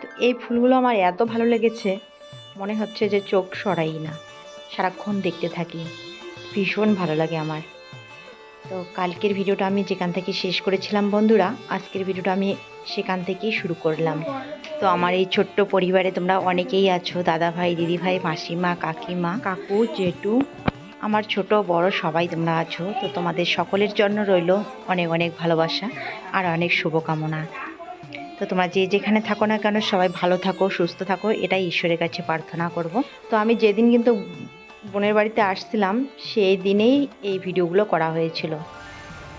তো এই ফুলগুলো আমার এত ভালো লেগেছে, মনে হচ্ছে যে চোখ সরাই না। সারাক্ষণ দেখতে থাকি, ভীষণ ভালো লাগে আমার। তো কালকের ভিডিওটা আমি যেখান থেকে শেষ করেছিলাম বন্ধুরা, আজকের ভিডিওটা আমি সেখান থেকেই শুরু করলাম। তো আমার এই ছোট্ট পরিবারে তোমরা অনেকেই আছো, দাদা ভাই, দিদি ভাই, মাসিমা, কাকিমা, কাকু, জেঠু, আমার ছোট, বড় সবাই তোমরা আছো। তো তোমাদের সকলের জন্য রইল অনেক অনেক ভালোবাসা আর অনেক শুভকামনা। তো তোমরা যে যেখানে থাকো না কেন, সবাই ভালো থাকো, সুস্থ থাকো, এটাই ঈশ্বরের কাছে প্রার্থনা করব। তো আমি যেদিন কিন্তু বোনের বাড়িতে আসছিলাম, সেই দিনেই এই ভিডিওগুলো করা হয়েছিল।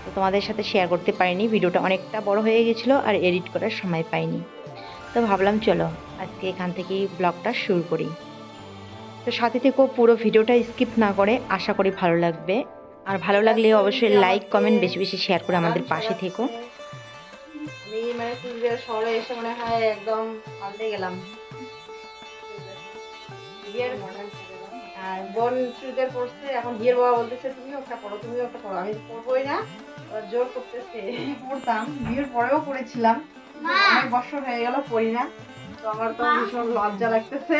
তো তোমাদের সাথে শেয়ার করতে পারিনি, ভিডিওটা অনেকটা বড় হয়ে গেছিল আর এডিট করার সময় পাইনি। তো ভাবলাম চলো, আজকে এখান থেকেই ব্লগটা শুরু করি। তো সাথে থেকেও পুরো ভিডিওটা স্কিপ না করে আশা করি ভালো লাগবে। আর ভালো লাগলে অবশ্যই লাইক কমেন্ট বেশি বেশি শেয়ার করে আমাদের পাশে থেকো। মানে কুচবিহার শহরে এসে মনে হয় একদম পাল্টে গেলাম। বিয়ের আর বোন চুড়িদার পরছে এখন বিয়ের বাবা বলতেছে তুমিও একটা পড়ো তুমিও একটা পড়ো আমি পড়বোই না জোর করতেছে পড়তাম। বিয়ের পরেও পড়েছিলাম অনেক বছর হয়ে গেল পড়ি না তো আমার তো ভীষণ লজ্জা লাগতেছে।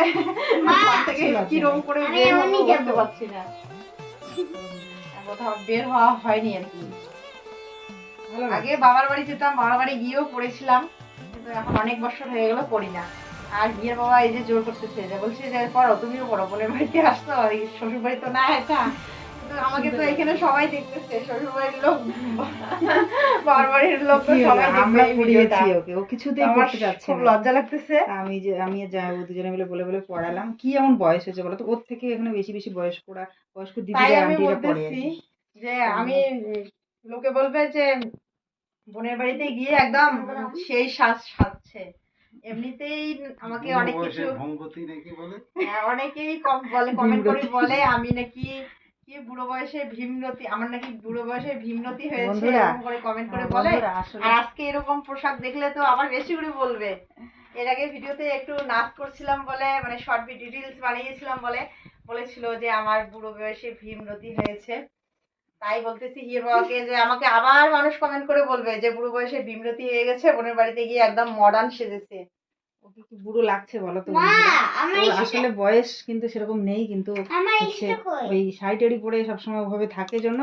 থেকে কীরকম করে বের হব পারছি না। কোথাও বের হওয়া হয়নি আর কি। আগে বাবার বাড়ি যেতাম বাবার বাড়ি গিয়েও পড়েছিলাম কিন্তু এখন অনেক বছর হয়ে গেল পড়ি না। আর বিয়ের বাবা এই যে জোর করতেছে যে বলছে যে পড়ো তুমিও পড়ো বোনের বাড়িতে আসতো এই শ্বশুর বাড়ি তো না এটা আমাকে তো এখানে সবাই দেখতেছে শ্বশুর বাড়ির লোক বাবার বাড়ির লোক তো সবাই আমরা পড়িয়েছি ওকে ও কিছুতেই পড়তে চাচ্ছে খুব লজ্জা লাগতেছে। আমি যে আমি আর দুজনে মিলে বলে বলে পড়ালাম কি এমন বয়স হয়েছে বলো তো? ওর থেকে এখানে বেশি বেশি বয়স্করা বয়স্ক তাই দিদিরা আন্টিরা পড়ে আর বলতেছি কি। যে আমি লোকে বলবে যে বোনের বাড়িতে গিয়ে একদম সেই সাজ সাজছে। এমনিতেই আমাকে অনেক কিছু ভঙ্গতি নাকি বলে? হ্যাঁ, অনেকেই কম বলে কমেন্ট করে বলে আমি নাকি কি বুড়ো বয়সে ভীমরতি আমার নাকি বুড়ো বয়সে ভীমরতি হয়েছে এরকম করে কমেন্ট করে বলে। আসলে আর আজকে এরকম পোশাক দেখলে তো আবার বেশি করে বলবে। এর আগে ভিডিওতে একটু নাচ করছিলাম বলে মানে শর্ট ভিডিও রিলস বানিয়েছিলাম বলে বলেছিল যে আমার বুড়ো বয়সে ভীমরতি হয়েছে। তাই বলতেছি হির বাবাকে যে আমাকে আবার মানুষ কমেন্ট করে বলবে যে বুড়ো বয়সে ভীমরতি হয়ে গেছে বোনের বাড়িতে গিয়ে একদম মডার্ন সেজেছে। ওকে কি বুড়ো লাগছে বলো তো আসলে বয়স কিন্তু সেরকম নেই কিন্তু? ওই শাড়ি পরে সবসময় ওভাবে থাকে জন্য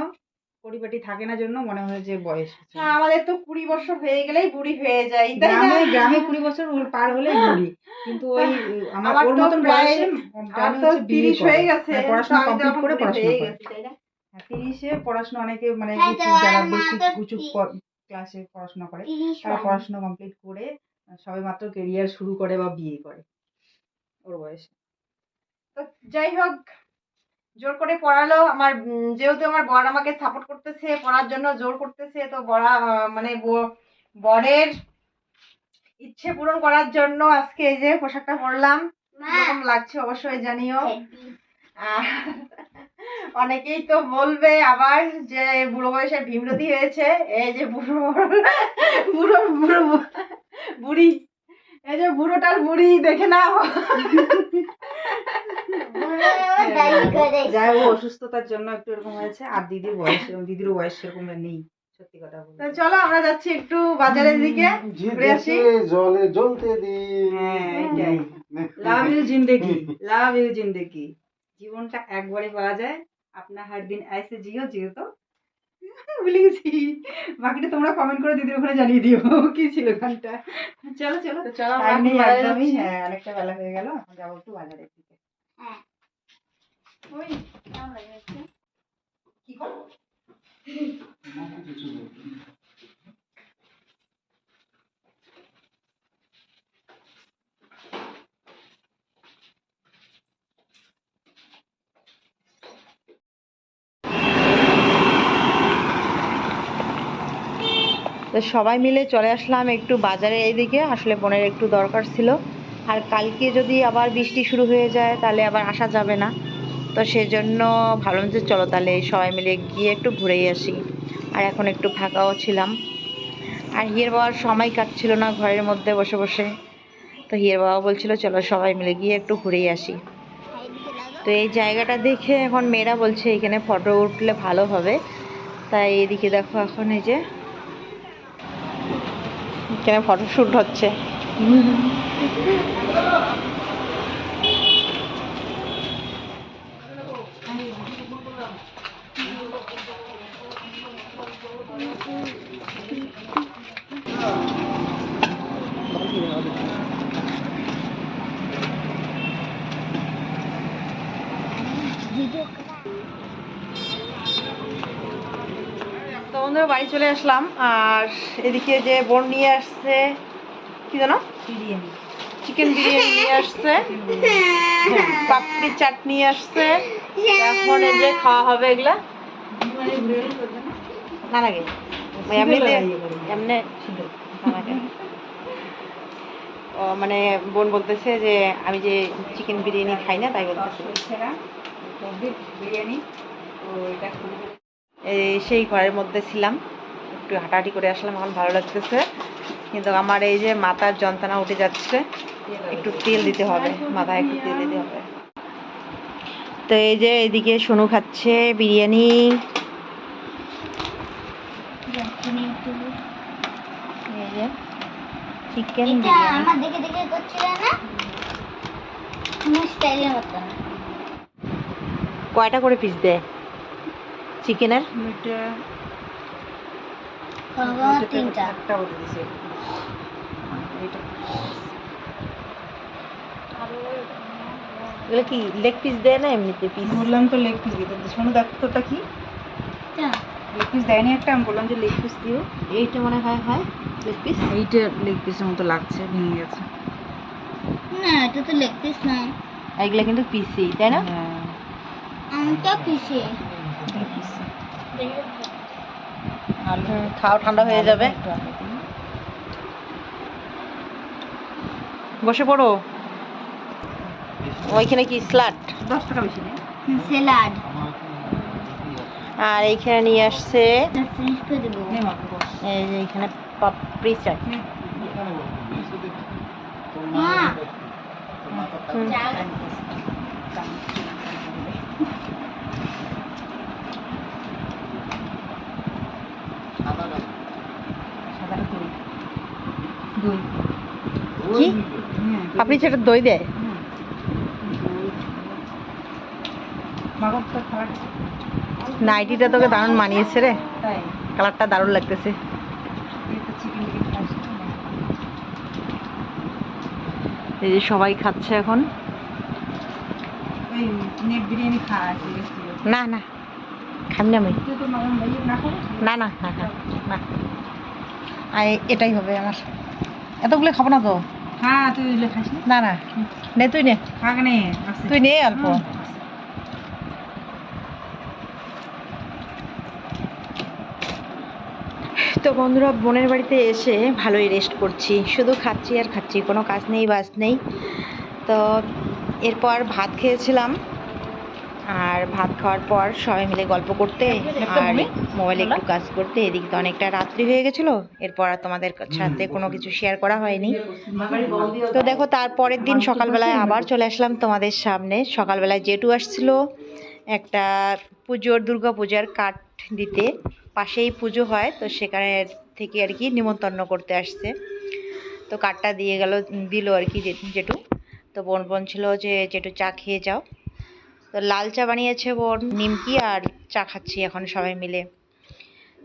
পরিপাটি থাকে না জন্য মনে হয় যে বয়স হ্যাঁ, আমাদের তো কুড়ি বছর হয়ে গেলেই বুড়ি হয়ে যায় গ্রামে গ্রামে কুড়ি বছর ওর পার হলে বুড়ি কিন্তু ওই আমার ওর মতন বয়সে আমার তো তিরিশ হয়ে গেছে পড়াশোনা কমপ্লিট করে পড়াশোনা করে? হ্যাঁ, তিরিশে পড়াশোনা অনেকে মানে হ্যাঁ, যারা বেশি তি- ক্লাসে পড়াশোনা করে তারা পড়াশোনা কমপ্লিট করে সবে মাত্র কেরিয়ার শুরু করে বা বিয়ে করে ওর বয়সে। তো যাই হোক জোর করে পড়ালো। আমার যেহেতু আমার বর আমাকে সাপোর্ট করতেছে পড়ার জন্য জোর করতেছে তো বড়া মানে বরের ইচ্ছে পূরণ করার জন্য আজকে এই যে পোশাকটা পরলাম। লাগছে অবশ্যই জানিও। অনেকেই তো বলবে আবার যে বুড়ো বয়সে ভীমরতি হয়েছে এই যে বুড়ো বুড়ো বুড়ো বুড়ি এই যে বুড়োটার বুড়ি দেখে নাও। যাই হোক অসুস্থতার জন্য একটু এরকম হয়েছে আর দিদির বয়স দিদিরও বয়স সেরকম নেই সত্যি কথা বলতে। চলো আমরা যাচ্ছি একটু বাজারের দিকে ঘুরে আসি। জলে জ্বলতে দিন। হ্যাঁ love you Zindagi love you জিন্দেগি। জীবনটা একবারে পাওয়া যায়। আপনার হার দিন ऐसे জিও জিও তো ভুলে গেছি। বাকিটা তোমরা কমেন্ট করে দিদির ওখানে জানিয়ে দিও। কি ছিল গানটা? চলো চলো। চলো একদমই। হ্যাঁ অনেকটা বেলা হয়ে গেল। এখন যাব একটু বাজারের দিকে। হ্যাঁ। ওই? কি করো? তো সবাই মিলে চলে আসলাম একটু বাজারে এইদিকে। আসলে বোনের একটু দরকার ছিল। আর কালকে যদি আবার বৃষ্টি শুরু হয়ে যায়, তাহলে আবার আসা যাবে না। তো সেজন্য ভাবলাম যে চলো তাহলে সবাই মিলে গিয়ে একটু ঘুরেই আসি। আর এখন একটু ফাঁকাও ছিলাম। আর হিয়ের বাবার সময় কাটছিল না ঘরের মধ্যে বসে বসে। তো হিয়ের বাবা বলছিল, চলো সবাই মিলে গিয়ে একটু ঘুরেই আসি। তো এই জায়গাটা দেখে এখন মেয়েরা বলছে, এখানে ফটো উঠলে ভালো হবে। তাই এদিকে দেখো এখন এই যে এখানে ফটোশ্যুট হচ্ছে তো বন্ধুরা বাড়ি চলে আসলাম আর এদিকে যে বোন নিয়ে আসছে কি জানো বিরিয়ানি। চিকেন বিরিয়ানি নিয়ে আসছে পাপড়ি চাট নিয়ে আসছে এখন এই যে খাওয়া হবে এগুলা। না লাগে এমনিতে এমনি ও মানে বোন বলতেছে যে আমি যে চিকেন বিরিয়ানি খাই না তাই বলতেছে। বিরিয়ানি এই সেই ঘরের মধ্যে ছিলাম। একটু হাঁটাহাঁটি করে আসলাম এখন ভালো লাগতেছে। কিন্তু আমার এই যে মাথার যন্ত্রণা উঠে যাচ্ছে একটু তেল দিতে হবে মাথায় একটু তেল দিতে হবে। তো এই যে এদিকে সোনু খাচ্ছে বিরিয়ানি। চিকেন কয়টা করে পিস দেয়? চিকেনের এটা তিনটা। একটা বলে দিছে এটা এগুলো কি লেগ পিস দেয় না এমনিতে পিস বললাম তো লেগ পিস দিতে। শোনো কি? লেগ পিস দেয়নি একটা আমি বললাম যে লেগ পিস দিও। এইটা মনে হয় হয় লেগ পিস এইটা লেগ পিসের মতো লাগছে ভেঙে গেছে। না এটা তো লেগ পিস না। এগুলো কিন্তু পিসি তাই না? হ্যাঁ। আমটা পিসে পিস খাও ঠান্ডা হয়ে যাবে। বসে পড়ো। ওইখানে কি স্লাট দশ টাকা বেশি আর এইখানে নিয়ে আসছে এটা ফ্রিজ করে দেবো। নে মাকে বস। এই যে এখানে পাপড়ি চাট। মা। দই। কি? পাপড়ি দই। দেয়? নাইটিটা তোকে দারুণ মানিয়েছে রে। কালারটা দারুণ লাগতেছে। এই যে সবাই খাচ্ছে এখন। না না। খাবি না না না না হ্যাঁ হ্যাঁ এটাই হবে আমার। এতগুলো খাব না তো। হ্যাঁ তুই খাস না? না তুই নে। খাক নে তুই নে অল্প। তো বন্ধুরা বোনের বাড়িতে এসে ভালোই রেস্ট করছি। শুধু খাচ্ছি আর খাচ্ছি কোনো কাজ নেই বাস নেই। তো এরপর ভাত খেয়েছিলাম। আর ভাত খাওয়ার পর সবাই মিলে গল্প করতে আর মোবাইলে একটু কাজ করতে। এদিকে তো অনেকটা রাত্রি হয়ে গেছিল। এরপর আর তোমাদের সাথে কোনো কিছু শেয়ার করা হয়নি। তো দেখো তারপরের দিন সকালবেলায় আবার চলে আসলাম তোমাদের সামনে। সকালবেলায় জেঠু আসছিল একটা পুজোর দুর্গা পূজার কাঠ দিতে। পাশেই পুজো হয় তো সেখানে থেকে আর কি নিমন্ত্রণ করতে আসছে। তো কাঠটা দিয়ে গেল দিল আর কি জে- জেঠু। তো বোন বোন ছিল যে জেঠু চা খেয়ে যাও। তো লাল চা বানিয়েছে বোন, নিমকি আর চা খাচ্ছি এখন সবাই মিলে।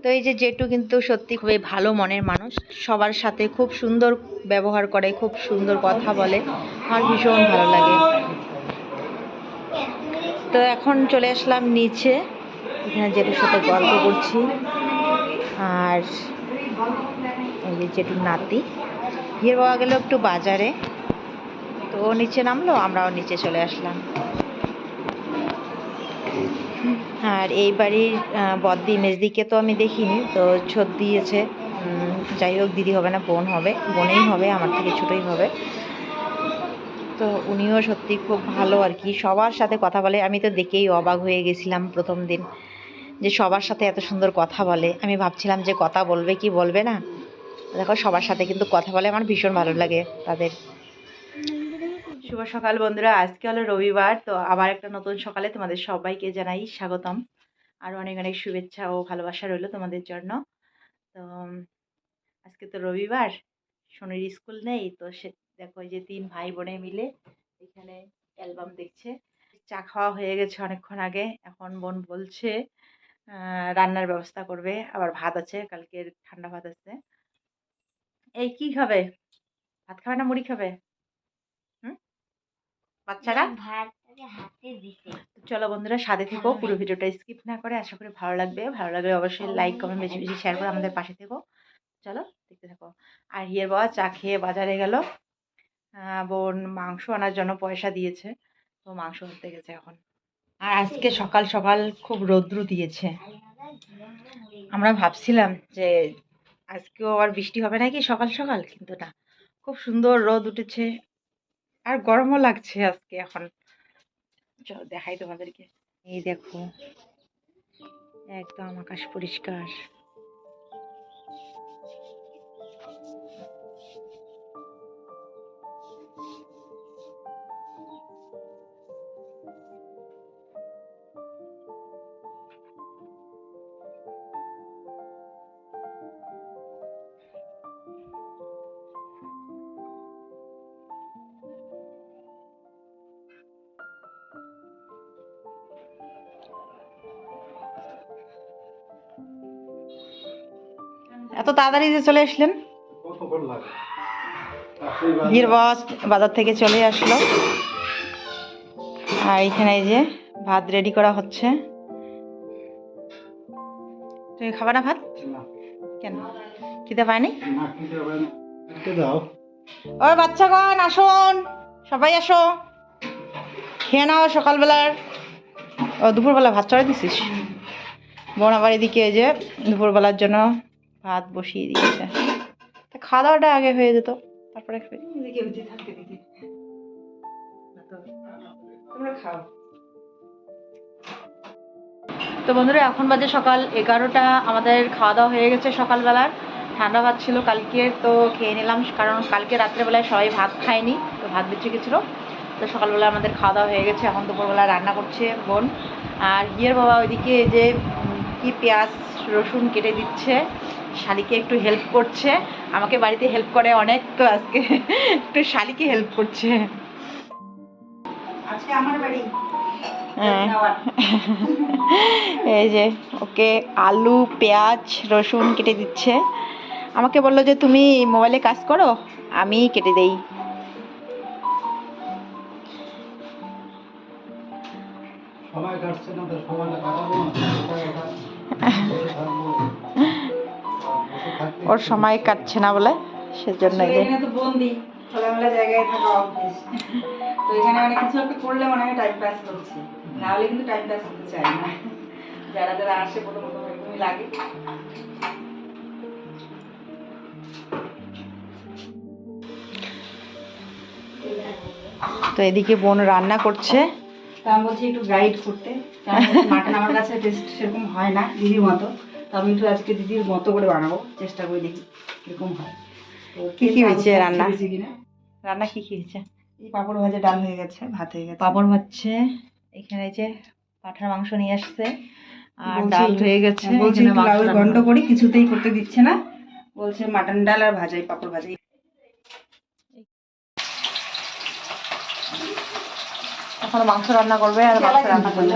তো এই যে জেঠু কিন্তু সত্যি খুবই ভালো মনের মানুষ, সবার সাথে খুব সুন্দর ব্যবহার করে, খুব সুন্দর কথা বলে। আমার ভীষণ ভালো লাগে। তো এখন চলে আসলাম নিচে, এখানে জেঠুর সাথে গল্প করছি। আর এই যে জেঠুর নাতি, বিয়ের বাবা গেল একটু বাজারে। তো ও নিচে নামলো, আমরাও নিচে চলে আসলাম। আর এই বাড়ির বদ্দি মেজদিকে তো আমি দেখিনি, তো ছোট দিয়েছে। যাই হোক, দিদি হবে না, বোন হবে, বোনেই হবে, আমার থেকে ছোটই হবে। তো উনিও সত্যি খুব ভালো আর কি, সবার সাথে কথা বলে। আমি তো দেখেই অবাক হয়ে গেছিলাম প্রথম দিন, যে সবার সাথে এত সুন্দর কথা বলে। আমি ভাবছিলাম যে কথা বলবে কি বলবে না? দেখো, সবার সাথে কিন্তু কথা বলে আমার ভীষণ ভালো লাগে তাদের। শুভ সকাল বন্ধুরা। আজকে হলো রবিবার, তো আবার একটা নতুন সকালে তোমাদের সবাইকে জানাই স্বাগতম। আর অনেক অনেক শুভেচ্ছা ও ভালোবাসা রইল তোমাদের জন্য। তো, আজকে তো রবিবার শনির স্কুল নেই, তো সে, দেখো যে তিন ভাই বোনে মিলে এখানে অ্যালবাম দেখছে। চা খাওয়া হয়ে গেছে অনেকক্ষণ আগে, এখন বোন বলছে রান্নার ব্যবস্থা করবে। আবার ভাত আছে, কালকের ঠান্ডা ভাত আছে। এই কি খাবে? ভাত খাবে না মুড়ি খাবে? বাচ্চারা? হাতে চলো বন্ধুরা সাথে থেকো পুরো ভিডিওটা স্কিপ না করে আশা করি ভালো লাগবে। ভালো লাগলে অবশ্যই লাইক কমেন্ট বেশি বেশি শেয়ার করে আমাদের পাশে থেকো। চলো দেখতে থাকো। আর হিয়ের বাবা চা খেয়ে বাজারে গেল। বোন মাংস আনার জন্য পয়সা দিয়েছে। তো মাংস আনতে গেছে এখন। আর আজকে সকাল সকাল খুব রৌদ্র দিয়েছে। আমরা ভাবছিলাম যে আজকেও আবার বৃষ্টি হবে নাকি সকাল সকাল? কিন্তু না খুব সুন্দর রোদ উঠেছে। আর গরমও লাগছে আজকে এখন। চলো দেখাই তোমাদেরকে। এই দেখো একদম আকাশ পরিষ্কার। এত তাড়াতাড়ি যে চলে আসলেন? বাস বাজার থেকে চলে আসলো। আর এখানে এই যে ভাত রেডি করা হচ্ছে। তুমি খাবা না ভাত? কেন? পায়নি খেতে হবে না। একটু দাও। বাচ্চাগণ আসুন। সবাই আসো। খেয়ে নাও সকালবেলার। ও দুপুরবেলা ভাত চড়ে দিছিস? বোন আবার এদিকে এই যে দুপুরবেলার জন্য ভাত বসিয়ে দিয়েছে। তা খাওয়া দাওয়াটা আগে হয়ে যেত তারপরে তো বন্ধুরা এখন বাজে সকাল এগারোটা। আমাদের খাওয়া দাওয়া হয়ে গেছে সকালবেলার। ঠান্ডা ভাত ছিল কালকে তো খেয়ে নিলাম। কারণ কালকে রাত্রেবেলায় সবাই ভাত খায়নি তো ভাত বেঁচে গেছিল। তো সকালবেলা আমাদের খাওয়া দাওয়া হয়ে গেছে। এখন দুপুরবেলা রান্না করছে বোন। আর গিয়ের বাবা ওইদিকে যে কি পেঁয়াজ রসুন কেটে দিচ্ছে। শালিকে একটু হেল্প করছে। আমাকে বাড়িতে হেল্প করে অনেক তো আজকে একটু শালিকে হেল্প করছে। আজকে আমার বাড়ি। হ্যাঁ। এই যে ওকে আলু পেঁয়াজ রসুন কেটে দিচ্ছে। আমাকে বলল যে তুমি মোবাইলে কাজ করো? আমি কেটে দেই। সময় কাটছে না তো সময়টা কাটাবো না? ওর সময় কাটছে না বলে সেজন্য খোলামেলা জায়গায় থাকা অভ্যেস তো এখানে মানে কিছু একটা করলে মনে হয় টাইম পাস করছি। না হলে কিন্তু টাইম পাস করতে চাই না। যারা যারা আসে প্রথমত এরকমই লাগে। তো এদিকে বোন রান্না করছে। তা আমি বলছি একটু গাইড করতে। মাটন আমার কাছে টেস্ট সেরকম হয় না দিদির মতো। আমি একটু আজকে দিদির মতো করে বানাবো চেষ্টা করে দেখি কীরকম হয়। কি কি হয়েছে রান্না? রান্না কি কি হয়েছে? এই পাপড় ভাজা ডাল হয়ে গেছে ভাত হয়ে গেছে। পাঁপড় ভাজছে এখানে যে পাঠার মাংস নিয়ে আসছে আর ডাল হয়ে গেছে লাউয়ের গন্ড করি কিছুতেই করতে দিচ্ছে না। বলছে মাটন ডাল আর ভাজাই পাপড় ভাজাই। এখন মাংস রান্না করবে আর মাংস রান্না করবে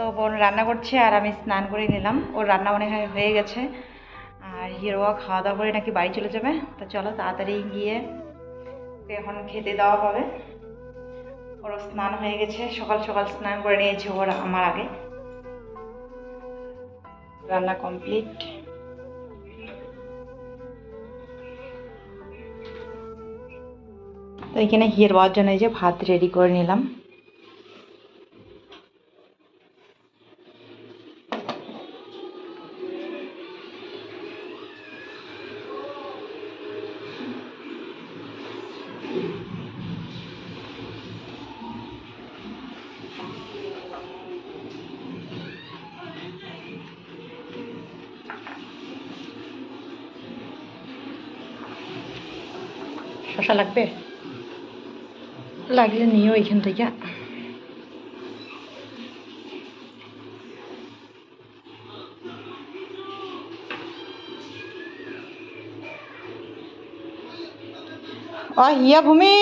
তো বোন রান্না করছে আর আমি স্নান করে নিলাম। ওর রান্না মনে হয় হয়ে গেছে। আর হিরোয়া খাওয়া দাওয়া করে নাকি বাড়ি চলে যাবে। তো চলো তাড়াতাড়ি গিয়ে এখন খেতে দেওয়া হবে। ওর স্নান হয়ে গেছে। সকাল সকাল স্নান করে নিয়েছে ওর আমার আগে। রান্না কমপ্লিট। তো এখানে হিয়ের বাবার জন্য যে ভাত রেডি করে নিলাম। শশা লাগবে? লাগলে নিও এখান থেকে। হিয়া ভূমি!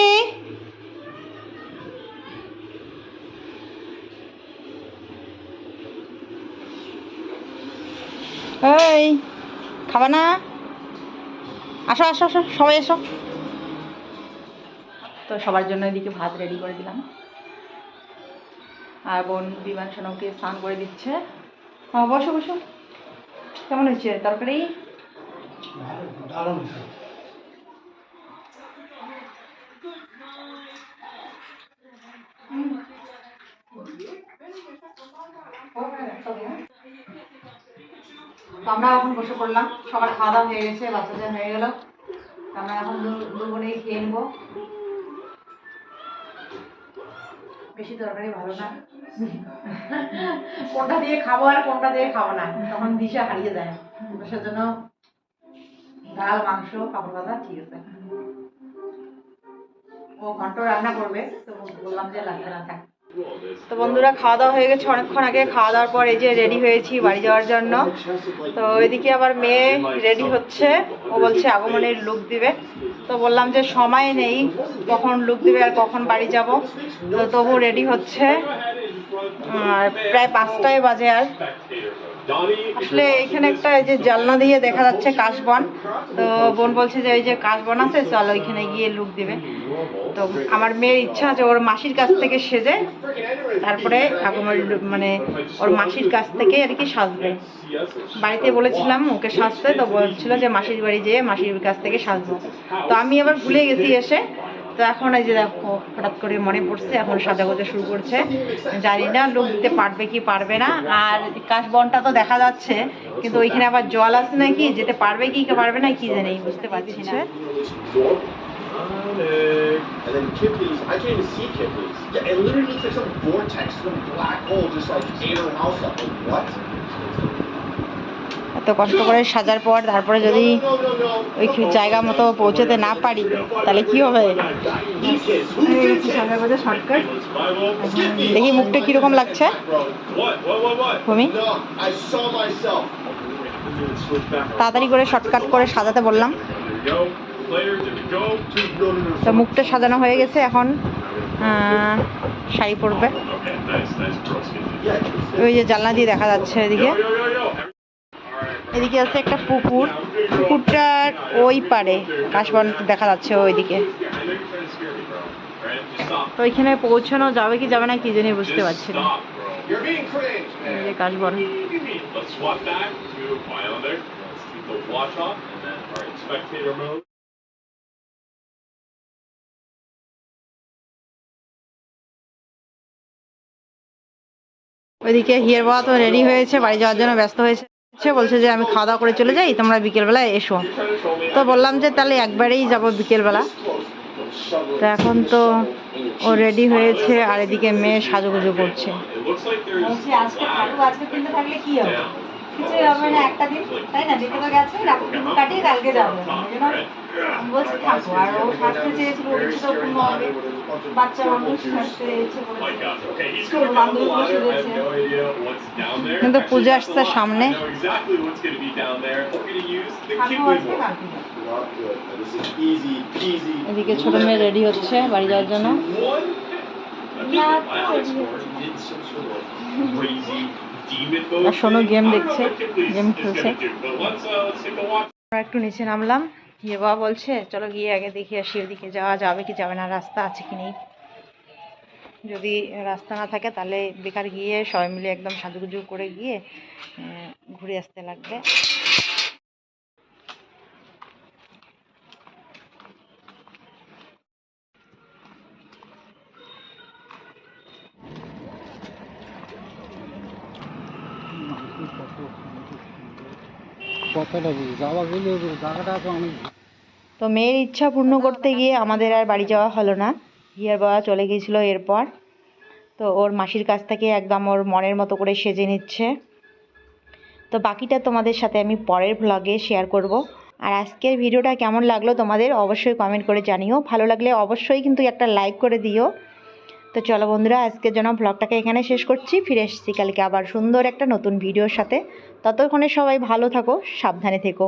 এই, খাবা না? আসো আসো আসো, সবাই এসো তো সবার জন্য এদিকে ভাত রেডি করে দিলাম। আর বোন বিমান সোনমকে স্নান করে দিচ্ছে। হ্যাঁ বসো বসো। কেমন হয়েছে? তরকারি? তো আমরা এখন বসে পড়লাম। সবার খাওয়া দাওয়া হয়ে গেছে বাচ্চাদের হয়ে গেল। আমরা এখন দু- দুপুরে খেয়ে নেব। বেশি তরকারি ভালো না। কোনটা দিয়ে খাব আর কোনটা দিয়ে খাব না। তখন দিশা হারিয়ে তো সেজন্য ডাল, মাংস কাপড় কথা ঠিক আছে। ও ঘন্ট রান্না করবে। তো বললাম যে লাগবে না থাক তো বন্ধুরা, খাওয়া দাওয়া হয়ে গেছে অনেকক্ষণ আগে। খাওয়া দাওয়ার পর এই যে রেডি হয়েছি বাড়ি যাওয়ার জন্য। তো এদিকে আবার মেয়ে রেডি হচ্ছে। ও বলছে আগমনের লুক দিবে। তো বললাম যে সময় নেই, কখন লুক দিবে আর কখন বাড়ি যাব। তো তবু রেডি হচ্ছে। প্রায় পাঁচটায় বাজে আর। আসলে এখানে একটা এই যে জালনা দিয়ে দেখা যাচ্ছে কাশবন। তো বোন বলছে যে ওই যে কাশবন আছে, চল ওইখানে গিয়ে লুক দিবে। তো আমার মেয়ের ইচ্ছা যে ওর মাসির কাছ থেকে সেজে তারপরে আগমন মানে ওর মাসির কাছ থেকে আর কি সাজবে। বাড়িতে বলেছিলাম ওকে সাজতে, তো বলছিল যে মাসির বাড়ি যেয়ে মাসির কাছ থেকে সাজবো। তো আমি আবার ভুলে গেছি এসে। তো এখন এই যে দেখো, হঠাৎ করে মনে পড়ছে, এখন সাজাগোজা শুরু করছে। জানি না লোক দিতে পারবে কি পারবে না। আর কাশবনটা তো দেখা যাচ্ছে, কিন্তু ওইখানে আবার জল আছে নাকি? যেতে পারবে কি পারবে না, কি জানি, বুঝতে পারছি না। And then Kipley's, I can't even see Kipley's. Yeah, it literally looks like some vortex, some black hole just like ate her house up. Like, what? এত কষ্ট করে সাজার পর তারপরে যদি. ওই জায়গা মতো পৌঁছতে না পারি তাহলে কি হবে হয়ে শর্টকাট দেখি মুখটা কীরকম লাগছে? ভূমি. তাড়াতাড়ি করে শর্টকাট করে সাজাতে বললাম. তো মুখটা সাজানো হয়ে গেছে এখন আহ, শাড়ি পরবে। ওই যে জানলা দিয়ে দেখা যাচ্ছে এদিকে। এদিকে আছে একটা পুকুর। পুকুরটার ওই পারে কাশবন দেখা যাচ্ছে ওইদিকে। তো ওইখানে পৌঁছানো যাবে কি যাবে না কি জানি বুঝতে পারছি না। কাশবন। Let's swap back to Islander. Let's keep the watch off and then our spectator mode. ওইদিকে হিয়ার বাবা তো রেডি হয়েছে, বাড়ি যাওয়ার জন্য ব্যস্ত হয়েছে। বলছে যে আমি খাওয়া দাওয়া করে চলে যাই, তোমরা বিকেলবেলায় এসো। তো বললাম যে তাহলে একবারেই যাব বিকেলবেলা। তো এখন তো ও রেডি হয়েছে, আর এদিকে মেয়ে সাজুগুজু করছে। আজকে থাকলে কি হবে? কিছু আমার একটা দিন তাই না? যেতে পারে গেছে কাটিয়ে কালকে যাব বলছি থাকো আর আসছে সামনে। এদিকে ছোট মেয়ে রেডি হচ্ছে বাড়ি যাওয়ার জন্য। আর শোনো, গেম দেখছে, গেম খেলছে। একটু নিচে নামলাম, গিয়ে বাবা বলছে, চলো গিয়ে আগে দেখি আসি, ওদিকে যাওয়া যাবে কি যাবে না, রাস্তা আছে কি নেই? যদি রাস্তা না থাকে তাহলে বেকার গিয়ে সবাই মিলে একদম সাজুগুজু করে গিয়ে ঘুরে আসতে লাগবে। তো মেয়ের ইচ্ছা পূর্ণ করতে গিয়ে আমাদের আর বাড়ি যাওয়া হলো না। হিয়ার বাবা চলে গিয়েছিল এরপর। তো ওর মাসির কাছ থেকে একদম ওর মনের মতো করে সেজে নিচ্ছে। তো বাকিটা তোমাদের সাথে আমি পরের ভ্লগে শেয়ার করব। আর আজকের ভিডিওটা কেমন লাগল তোমাদের অবশ্যই কমেন্ট করে জানিও। ভালো লাগলে অবশ্যই কিন্তু একটা লাইক করে দিও। তো চলো বন্ধুরা, আজকের জন্য ব্লগটাকে এখানে শেষ করছি। ফিরে এসেছি কালকে আবার সুন্দর একটা নতুন ভিডিওর সাথে। ততক্ষণে সবাই ভালো থাকো, সাবধানে থেকো।